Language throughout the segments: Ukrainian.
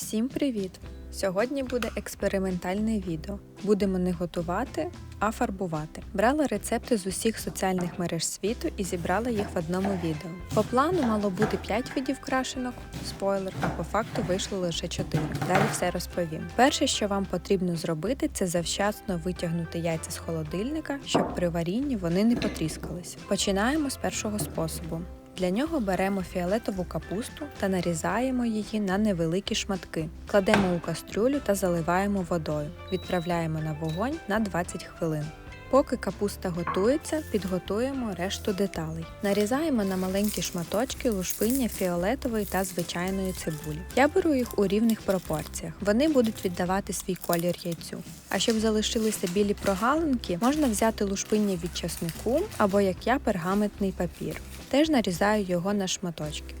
Всім привіт! Сьогодні буде експериментальне відео. Будемо не готувати, а фарбувати. Брала рецепти з усіх соціальних мереж світу і зібрала їх в одному відео. По плану мало бути 5 видів крашенок, спойлер, а по факту вийшло лише 4. Далі все розповім. Перше, що вам потрібно зробити, це завчасно витягнути яйця з холодильника, щоб при варінні вони не потріскались. Починаємо з першого способу. Для нього беремо фіолетову капусту та нарізаємо її на невеликі шматки. Кладемо у кастрюлю та заливаємо водою. Відправляємо на вогонь на 20 хвилин. Поки капуста готується, підготуємо решту деталей. Нарізаємо на маленькі шматочки лушпиння фіолетової та звичайної цибулі. Я беру їх у рівних пропорціях. Вони будуть віддавати свій колір яйцю. А щоб залишилися білі прогалинки, можна взяти лушпиння від часнику або, як я, пергаментний папір. Теж нарізаю його на шматочки.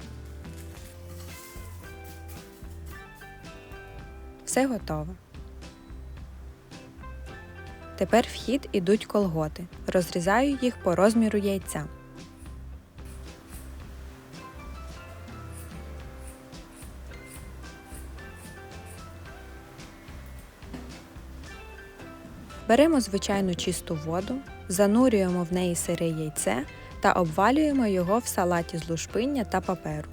Все готово. Тепер в хід ідуть колготи. Розрізаю їх по розміру яйця. Беремо звичайну чисту воду, занурюємо в неї сире яйце та обвалюємо його в салаті з лушпиння та паперу.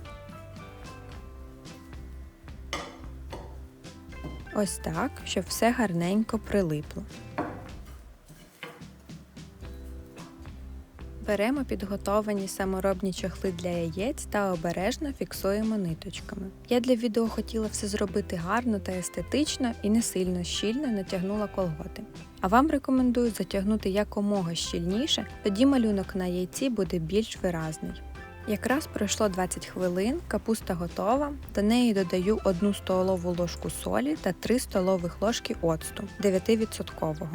Ось так, щоб все гарненько прилипло. Беремо підготовані саморобні чохли для яєць та обережно фіксуємо ниточками. Я для відео хотіла все зробити гарно та естетично і не сильно щільно натягнула колготи. А вам рекомендую затягнути якомога щільніше, тоді малюнок на яйці буде більш виразний. Якраз пройшло 20 хвилин, капуста готова, до неї додаю 1 столову ложку солі та 3 столових ложки оцту 9%.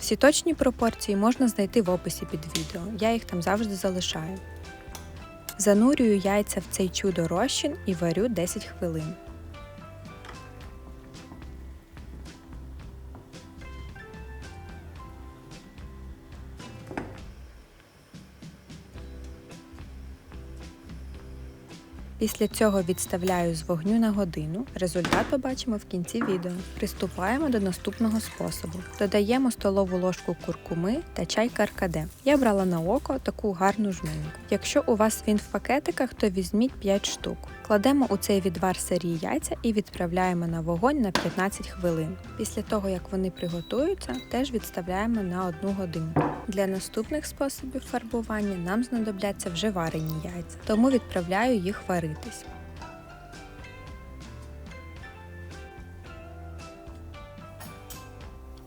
Всі точні пропорції можна знайти в описі під відео, я їх там завжди залишаю. Занурюю яйця в цей чудо розчин і варю 10 хвилин. Після цього відставляю з вогню на годину. Результат побачимо в кінці відео. Приступаємо до наступного способу. Додаємо столову ложку куркуми та чай каркаде. Я брала на око таку гарну жменьку. Якщо у вас він в пакетиках, то візьміть 5 штук. Кладемо у цей відвар сирі яйця і відправляємо на вогонь на 15 хвилин. Після того, як вони приготуються, теж відставляємо на 1 годину. Для наступних способів фарбування нам знадобляться вже варені яйця, тому відправляю їх варитись.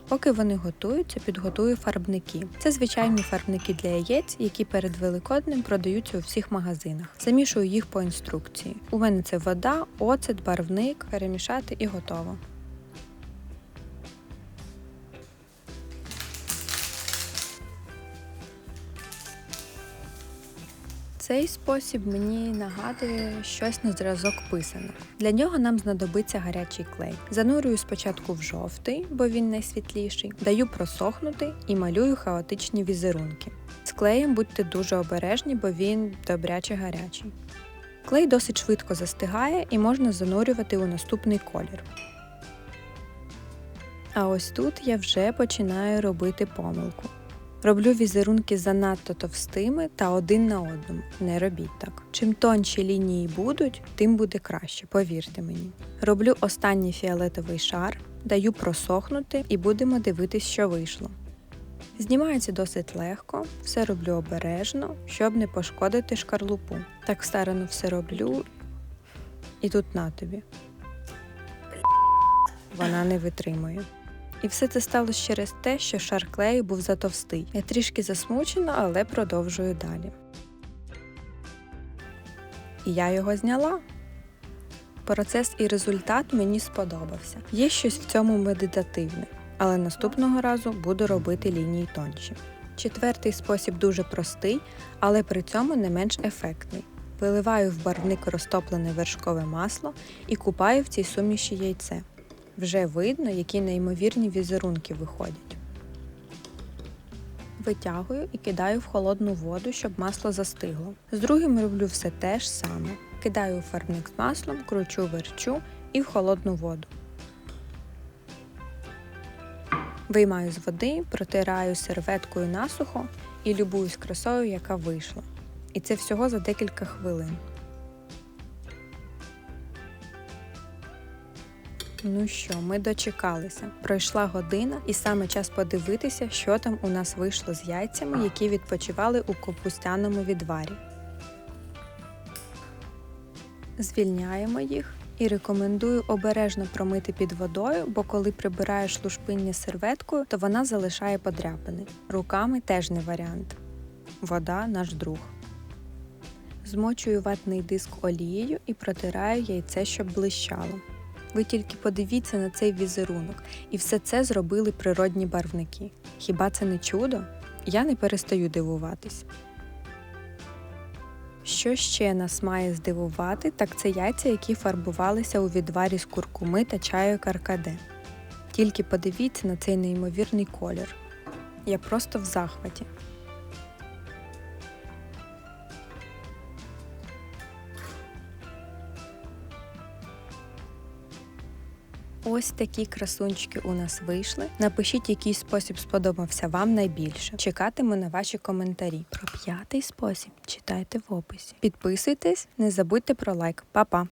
Поки вони готуються, підготую фарбники. Це звичайні фарбники для яєць, які перед великоднем продаються у всіх магазинах. Замішую їх по інструкції. У мене це вода, оцет, барвник, перемішати і готово. Цей спосіб мені нагадує щось на зразок писанок. Для нього нам знадобиться гарячий клей. Занурюю спочатку в жовтий, бо він найсвітліший, даю просохнути і малюю хаотичні візерунки. З клеєм будьте дуже обережні, бо він добряче гарячий. Клей досить швидко застигає і можна занурювати у наступний колір. А ось тут я вже починаю робити помилку. Роблю візерунки занадто товстими та один на одному. Не робіть так. Чим тонші лінії будуть, тим буде краще, повірте мені. Роблю останній фіолетовий шар, даю просохнути і будемо дивитись, що вийшло. Знімається досить легко, все роблю обережно, щоб не пошкодити шкарлупу. Так старано все роблю. І тут на тобі. Вона не витримує. І все це сталося через те, що шар клею був затовстий. Я трішки засмучена, але продовжую далі. І я його зняла. Процес і результат мені сподобався. Є щось в цьому медитативне, але наступного разу буду робити лінії тонші. Четвертий спосіб дуже простий, але при цьому не менш ефектний. Виливаю в барвник розтоплене вершкове масло і купаю в цій суміші яйце. Вже видно, які неймовірні візерунки виходять. Витягую і кидаю в холодну воду, щоб масло застигло. З другим роблю все те ж саме. Кидаю фарбник з маслом, кручу верчу і в холодну воду. Виймаю з води, протираю серветкою насухо і любуюсь красою, яка вийшла. І це всього за декілька хвилин. Ну що, ми дочекалися. Пройшла година, і саме час подивитися, що там у нас вийшло з яйцями, які відпочивали у капустяному відварі. Звільняємо їх і рекомендую обережно промити під водою, бо коли прибираєш лушпиння серветкою, то вона залишає подряпини. Руками теж не варіант. Вода наш друг. Змочую ватний диск олією і протираю яйце, щоб блищало. Ви тільки подивіться на цей візерунок, і все це зробили природні барвники. Хіба це не чудо? Я не перестаю дивуватись. Що ще нас має здивувати, так це яйця, які фарбувалися у відварі з куркуми та чаю каркаде. Тільки подивіться на цей неймовірний колір. Я просто в захваті. Ось такі красунчики у нас вийшли. Напишіть, який спосіб сподобався вам найбільше. Чекатиму на ваші коментарі. Про п'ятий спосіб читайте в описі. Підписуйтесь, не забудьте про лайк. Па-па!